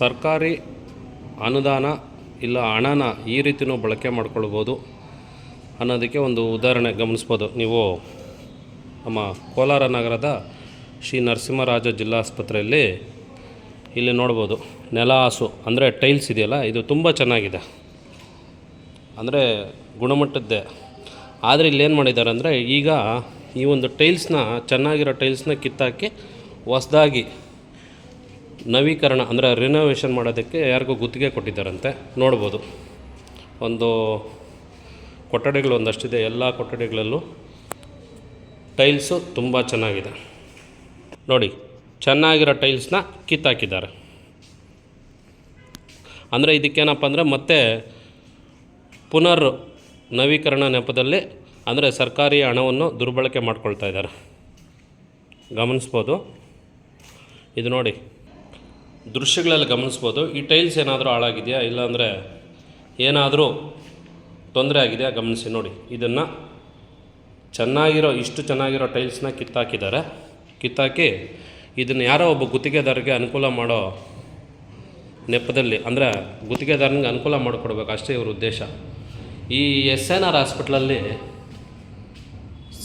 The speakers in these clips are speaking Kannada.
ಸರ್ಕಾರಿ ಅನುದಾನ ಇಲ್ಲ ಹಣನ ಈ ರೀತಿಯೂ ಬಳಕೆ ಮಾಡ್ಕೊಳ್ಬೋದು ಅನ್ನೋದಕ್ಕೆ ಒಂದು ಉದಾಹರಣೆ ಗಮನಿಸ್ಬೋದು. ನೀವು ನಮ್ಮ ಕೋಲಾರ ನಗರದ ಶ್ರೀ ನರಸಿಂಹರಾಜ ಜಿಲ್ಲಾಸ್ಪತ್ರೆಯಲ್ಲಿ ಇಲ್ಲಿ ನೋಡ್ಬೋದು. ನೆಲ ಹಾಸು ಅಂದರೆ ಟೈಲ್ಸ್ ಇದೆಯಲ್ಲ, ಇದು ತುಂಬ ಚೆನ್ನಾಗಿದೆ. ಅಂದರೆ ಗುಣಮಟ್ಟದ್ದೇ. ಆದರೆ ಇಲ್ಲೇನು ಮಾಡಿದ್ದಾರೆ ಅಂದರೆ ಈಗ ಈ ಒಂದು ಟೈಲ್ಸ್ನ, ಚೆನ್ನಾಗಿರೋ ಟೈಲ್ಸ್ನ ಕಿತ್ತಾಕಿ ಹೊಸ್ದಾಗಿ ನವೀಕರಣ ಅಂದರೆ ರಿನೋವೇಷನ್ ಮಾಡೋದಕ್ಕೆ ಯಾರಿಗೂ ಗುತ್ತಿಗೆ ಕೊಟ್ಟಿದ್ದಾರಂತೆ. ನೋಡ್ಬೋದು. ಒಂದು ಕೊಠಡಿಗಳು ಒಂದಷ್ಟಿದೆ. ಎಲ್ಲ ಕೊಠಡಿಗಳಲ್ಲೂ ಟೈಲ್ಸು ತುಂಬ ಚೆನ್ನಾಗಿದೆ. ನೋಡಿ, ಚೆನ್ನಾಗಿರೋ ಟೈಲ್ಸ್ನ ಕಿತ್ತಾಕಿದ್ದಾರೆ. ಅಂದರೆ ಇದಕ್ಕೇನಪ್ಪ ಅಂದರೆ ಮತ್ತೆ ಪುನರ್ ನವೀಕರಣ ನೆಪದಲ್ಲಿ ಅಂದರೆ ಸರ್ಕಾರಿ ಹಣವನ್ನು ದುರ್ಬಳಕೆ ಮಾಡ್ಕೊಳ್ತಾ ಇದ್ದಾರೆ. ಗಮನಿಸ್ಬೋದು. ಇದು ನೋಡಿ ದೃಶ್ಯಗಳಲ್ಲಿ ಗಮನಿಸ್ಬೋದು. ಈ ಟೈಲ್ಸ್ ಏನಾದರೂ ಹಾಳಾಗಿದೆಯಾ? ಇಲ್ಲಾಂದರೆ ಏನಾದರೂ ತೊಂದರೆ ಆಗಿದೆಯಾ? ಗಮನಿಸಿ ನೋಡಿ. ಇದನ್ನು ಚೆನ್ನಾಗಿರೋ, ಇಷ್ಟು ಚೆನ್ನಾಗಿರೋ ಟೈಲ್ಸ್ನ ಕಿತ್ತಾಕಿದ್ದಾರೆ. ಕಿತ್ತಾಕಿ ಇದನ್ನು ಯಾರೋ ಒಬ್ಬ ಗುತ್ತಿಗೆದಾರರಿಗೆ ಅನುಕೂಲ ಮಾಡೋ ನೆಪದಲ್ಲಿ, ಅಂದರೆ ಗುತ್ತಿಗೆದಾರನಿಗೆ ಅನುಕೂಲ ಮಾಡಿಕೊಡ್ಬೇಕು. ಅಷ್ಟೇ ಇವ್ರ ಉದ್ದೇಶ. ಈ ಎಸ್ ಎನ್ ಆರ್ ಹಾಸ್ಪಿಟ್ಲಲ್ಲಿ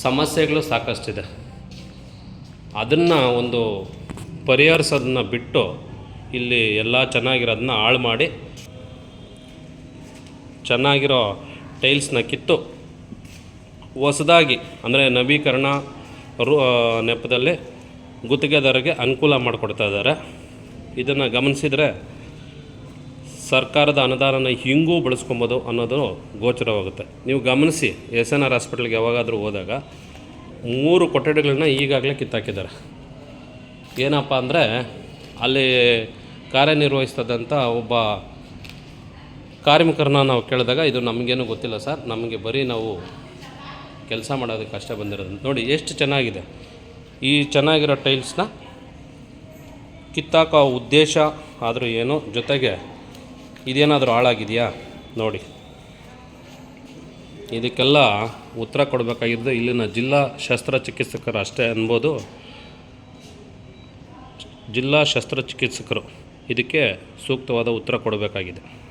ಸಮಸ್ಯೆಗಳು ಸಾಕಷ್ಟಿದೆ. ಅದನ್ನು ಒಂದು ಪರಿಹರಿಸೋದನ್ನ ಬಿಟ್ಟು ಇಲ್ಲಿ ಎಲ್ಲ ಚೆನ್ನಾಗಿರೋದನ್ನ ಹಾಳು ಮಾಡಿ ಚೆನ್ನಾಗಿರೋ ಟೈಲ್ಸ್ನ ಕಿತ್ತು ಹೊಸದಾಗಿ, ಅಂದರೆ ನವೀಕರಣ ರೂ ನೆಪದಲ್ಲಿ ಗುತ್ತಿಗೆದಾರರಿಗೆ ಅನುಕೂಲ ಮಾಡಿಕೊಡ್ತಾ ಇದ್ದಾರೆ. ಇದನ್ನು ಗಮನಿಸಿದರೆ ಸರ್ಕಾರದ ಅನುದಾನನ ಹಿಂಗೂ ಬಳಸ್ಕೊಬೋದು ಅನ್ನೋದು ಗೋಚರವಾಗುತ್ತೆ. ನೀವು ಗಮನಿಸಿ, ಎಸ್ ಎನ್ ಆರ್ ಹಾಸ್ಪಿಟ್ಲಿಗೆ ಯಾವಾಗಾದರೂ ಹೋದಾಗ ಮೂರು ಕೊಠಡಿಗಳನ್ನ ಈಗಾಗಲೇ ಕಿತ್ತಾಕಿದ್ದಾರೆ. ಏನಪ್ಪ ಅಂದರೆ ಅಲ್ಲಿ ಕಾರ್ಯನಿರ್ವಹಿಸ್ತದಂಥ ಒಬ್ಬ ಕಾರ್ಮಿಕರನ್ನ ನಾವು ಕೇಳಿದಾಗ ಇದು ನಮಗೇನು ಗೊತ್ತಿಲ್ಲ ಸರ್. ನಮಗೆ ಬರೀ ನಾವು ಕೆಲಸ ಮಾಡೋದಕ್ಕೆ ಅಷ್ಟೇ ಬಂದಿರೋದು. ನೋಡಿ, ಎಷ್ಟು ಚೆನ್ನಾಗಿದೆ. ಈ ಚೆನ್ನಾಗಿರೋ ಟೈಲ್ಸ್ನ ಕಿತ್ತಾಕೋ ಉದ್ದೇಶ ಆದರೂ ಏನು ಜೊತೆಗೆ ಇದೇನಾದರೂ ಹಾಳಾಗಿದೆಯಾ? ನೋಡಿ. ಇದಕ್ಕೆಲ್ಲ ಉತ್ತರ ಕೊಡಬೇಕಾಗಿದ್ದು ಇಲ್ಲಿನ ಜಿಲ್ಲಾ ಶಸ್ತ್ರಚಿಕಿತ್ಸಕರು ಅಷ್ಟೇ ಅನ್ಬೋದು. ಜಿಲ್ಲಾ ಶಸ್ತ್ರಚಿಕಿತ್ಸಕರು. ಇದಕ್ಕೆ ಸೂಕ್ತವಾದ ಉತ್ತರ ಕೊಡಬೇಕಾಗಿದೆ.